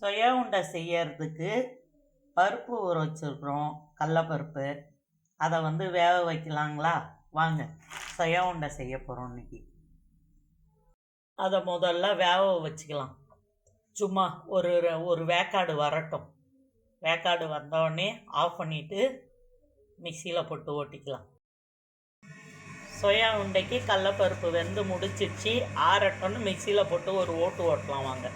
சொயா உண்டை செய்யறதுக்கு பருப்பு ஊற வச்சுருக்குறோம் கடலப்பருப்பு. அதை வந்து வேக வைக்கலாங்களா? வாங்க சொயா உண்டை செய்ய போகிறோம் இன்னைக்கு. அதை முதல்ல வேக வச்சுக்கலாம். சும்மா ஒரு ஒரு வேக்காடு வரட்டும். வேக்காடு வந்தோடனே ஆஃப் பண்ணிவிட்டு மிக்சியில் போட்டு ஓட்டிக்கலாம். சோயா உண்டைக்கு கடலப்பருப்பு வெந்து முடிச்சிச்சு ஆறட்டோன்னு மிக்சியில் போட்டு ஒரு ஓட்டு ஓட்டலாம் வாங்க.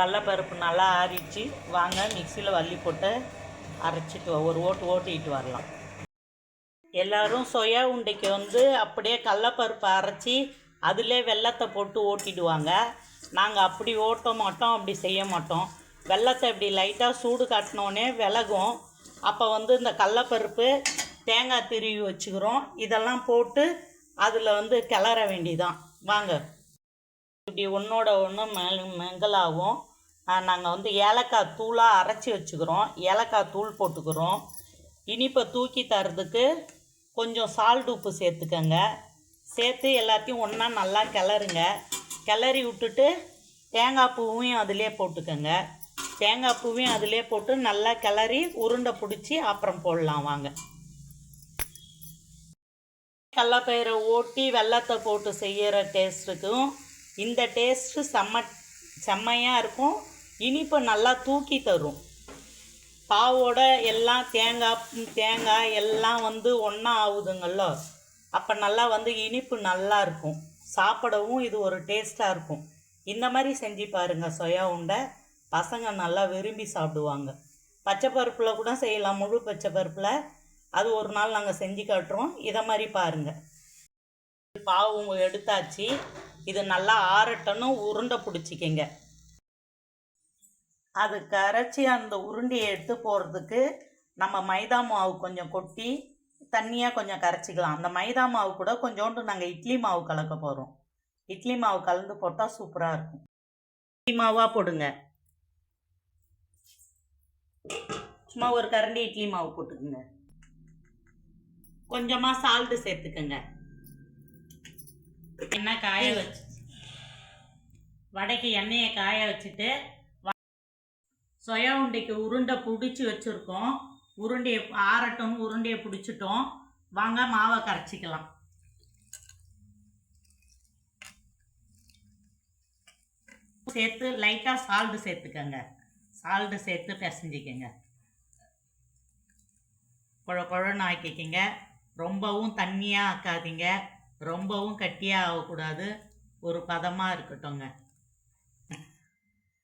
கடலப்பருப்பு நல்லா ஆறிடுச்சு. வாங்க மிக்சியில் வள்ளி போட்டு அரைச்சிட்டு ஒரு ஓட்டு ஓட்டிட்டு வரலாம். எல்லோரும் சோயா உண்டைக்கு வந்து அப்படியே கடலப்பருப்பை அரைச்சி அதிலே வெல்லத்தை போட்டு ஓட்டிடுவாங்க. நாங்கள் அப்படி ஓட்ட மாட்டோம் அப்படி செய்ய மாட்டோம். வெல்லத்தை இப்படி லைட்டாக சூடு காட்டினோடனே விலகும். அப்போ வந்து இந்த கடலப்பருப்பு தேங்காய் திருவி வச்சுக்கிறோம். இதெல்லாம் போட்டு அதில் வந்து கிளற வேண்டிதான் வாங்க. இப்படி ஒன்றோட ஒன்று மெ மெங்கலாகும். நாங்கள் வந்து ஏலக்காய் தூளாக அரைச்சி வச்சுக்கிறோம். ஏலக்காய் தூள் போட்டுக்கிறோம். இனிப்பை தூக்கி தரதுக்கு கொஞ்சம் சால்ட் உப்பு சேர்த்துக்கங்க. சேர்த்து எல்லாத்தையும் ஒன்றா நல்லா கிளறுங்க. கிளறி விட்டுட்டு தேங்காய் பூவையும் அதிலே போட்டுக்கோங்க. தேங்காய் பூவையும் அதிலே போட்டு நல்லா கிளறி உருண்டை பிடிச்சி அப்புறம் போடலாம் வாங்க. கடலப்பயிரை ஓட்டி வெள்ளத்தை போட்டு செய்கிற டேஸ்ட்டுக்கும் இந்த டேஸ்ட்டு செம்ம செம்மையாக இருக்கும். இனிப்பு நல்லா தூக்கி தரும். பாவோட எல்லாம் தேங்காய் தேங்காய் எல்லாம் வந்து ஒன்றா ஆகுதுங்கள அப்போ நல்லா வந்து இனிப்பு நல்லா இருக்கும். சாப்பிடவும் இது ஒரு டேஸ்ட்டாக இருக்கும். இந்த மாதிரி செஞ்சு பாருங்கள் சொயா உண்டை. பசங்க நல்லா விரும்பி சாப்பிடுவாங்க. பச்சை பருப்பில் கூட செய்யலாம். முழு பச்சை பருப்பில். அது ஒரு நாள் நாங்கள் செஞ்சு காட்டுறோம். இதை மாதிரி பாருங்கள் பாவு எடுத்தாச்சு. இது நல்லா ஆறட்டணும். உருண்டை பிடிச்சிக்கிங்க. அது கரைச்சி அந்த உருண்டையை எடுத்து போகிறதுக்கு நம்ம மைதா மாவு கொஞ்சம் கொட்டி தண்ணியாக கொஞ்சம் கரைச்சிக்கலாம். அந்த மைதா மாவு கூட கொஞ்சோண்டு நாங்கள் இட்லி மாவு கலக்க போகிறோம் இட்லி மாவு கலந்து போட்டால் சூப்பராக இருக்கும். இட்லி மாவாக போடுங்க. சும்மா ஒரு கரண்டி இட்லி மாவு போட்டுக்குங்க. கொஞ்சமாக சால்ட்டு சேர்த்துக்குங்க. என்ன காய வச்சு வடைக்கு எண்ணெயை காய வச்சுட்டு சொயா உண்டைக்கு உருண்டை பிடிச்சி வச்சுருக்கோம். உருண்டையை ஆறட்டும்னு உருண்டையை பிடிச்சிட்டோம். வாங்க மாவை கரைச்சிக்கலாம். சேர்த்து லைட்டாக சால்ட்டு சேர்த்துக்கங்க. சால்ட்டு சேர்த்து பிசைஞ்சிக்கங்க. குழ குழன்னு ஆக்கிக்கங்க. ரொம்பவும் தண்ணியாக ஆக்காதீங்க. ரொம்பவும் கட்டியாக ஆகக்கூடாது. ஒரு பதமாக இருக்கட்டும்ங்க.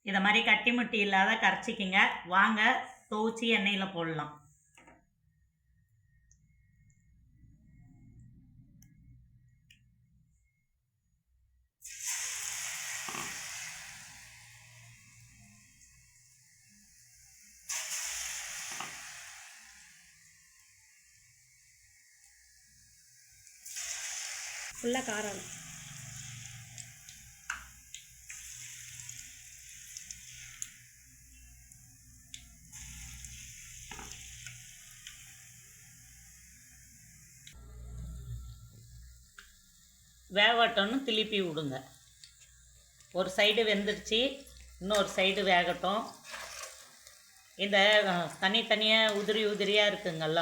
இதை மாதிரி கட்டி முட்டி இல்லாத கரைச்சிக்கிங்க. வாங்க துவச்சி எண்ணெயில் போடலாம். ஃபுல்லாக காரம். வேகட்டோன்னு திருப்பி விடுங்க. ஒரு சைடு வெந்துடுச்சு இன்னொரு சைடு வேகட்டும். இந்த தனித்தனியாக உதிரி உதிரியாக இருக்குங்கள்ல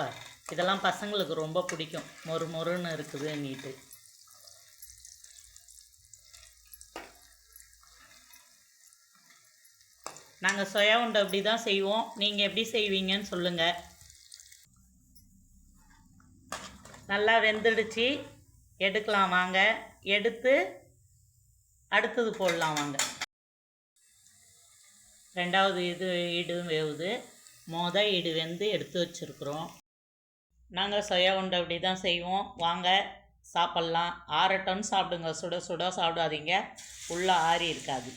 இதெல்லாம் பசங்களுக்கு ரொம்ப பிடிக்கும். மொறு மொறுன்னு இருக்குது நீட்டு நாங்கள் சொயா உண்டை அப்படி தான் செய்வோம். நீங்கள் எப்படி செய்வீங்கன்னு சொல்லுங்கள் நல்லா வெந்துடுச்சு. எடுக்கலாம் வாங்க. எடுத்து அடுத்தது போடலாம் வாங்க. ரெண்டாவது இது ஈடு வேவுது. மொதல் ஈடு வெந்து எடுத்து வச்சுருக்குறோம். நாங்கள் சொயா உண்டை அப்படி தான் செய்வோம். வாங்க சாப்பிட்லாம். ஆறட்டோன்னு சாப்பிடுங்க. சுட சுட சாப்பிடாதீங்க. உள்ளே ஆறி இருக்காது.